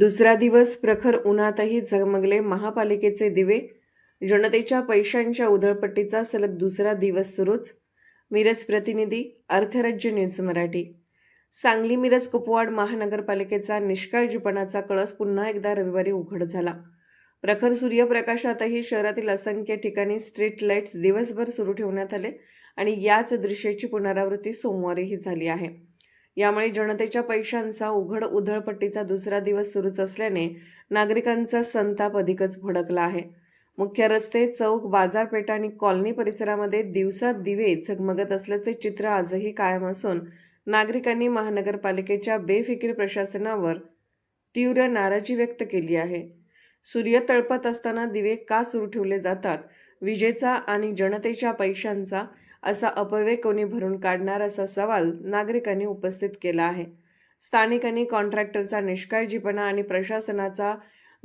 दुसरा दिवस प्रखर उन्हातही झगमगले महापालिकेचे दिवे. जनतेच्या पैशांच्या उधळपट्टीचा सलग दुसरा दिवस सुरूच. मिरज प्रतिनिधी अर्थराज्य न्यूज मराठी. सांगली मिरज कुपवाड महानगरपालिकेचा निष्काळजीपणाचा कळस पुन्हा एकदा रविवारी उघड झाला. प्रखर सूर्यप्रकाशातही शहरातील असंख्य ठिकाणी स्ट्रीट लाईट्स दिवसभर सुरू ठेवण्यात आले आणि याच दृश्याची पुनरावृत्ती सोमवारीही झाली आहे. यामुळे जनतेच्या पैशांचा उघड उधळपट्टीचा दुसरा दिवस सुरूच असल्याने नागरिकांचा संताप अधिकच भडकला आहे. मुख्य रस्ते चौक बाजारपेठ आणि कॉलनी परिसरामध्ये दिवसात दिवे झगमगत असल्याचे चित्र आजही कायम असून नागरिकांनी महानगरपालिकेच्या बेफिकीर प्रशासनावर तीव्र नाराजी व्यक्त केली आहे. सूर्य तळपत असताना दिवे का सुरू ठेवले जातात? विजेचा आणि जनतेच्या पैशांचा असा अपव्यय कोणी भरून काढणार असा सवाल नागरिकांनी उपस्थित केला आहे. स्थानिकांनी कॉन्ट्रॅक्टरचा निष्काळजीपणा आणि प्रशासनाचा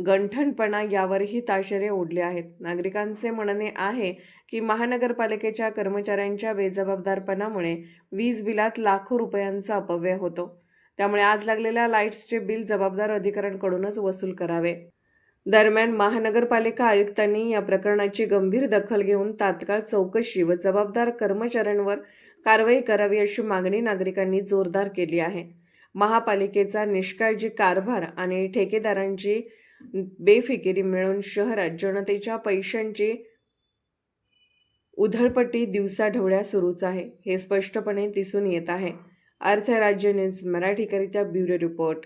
गंठणपणा यावरही ताशेरे ओढले आहेत. नागरिकांचे म्हणणे आहे की महानगरपालिकेच्या कर्मचाऱ्यांच्या बेजबाबदारपणामुळे वीज बिलात लाखो रुपयांचा अपव्यय होतो. त्यामुळे आज लागलेल्या लाईट्सचे बिल जबाबदार अधिकाऱ्यांकडूनच वसूल करावे. दरम्यान महानगरपालिका आयुक्तांनी या प्रकरणाची गंभीर दखल घेऊन तात्काळ चौकशी व जबाबदार कर्मचाऱ्यांवर कारवाई करावी अशी मागणी नागरिकांनी जोरदार केली आहे. महापालिकेचा निष्काळजी कारभार आणि ठेकेदारांची बेफिकिरी मिळून शहरात जनतेच्या पैशांची उधळपट्टी दिवसाढवळ्या सुरूच आहे हे स्पष्टपणे दिसून येत आहे. अर्थराज्य न्यूज मराठीकरिता ब्युरो रिपोर्ट.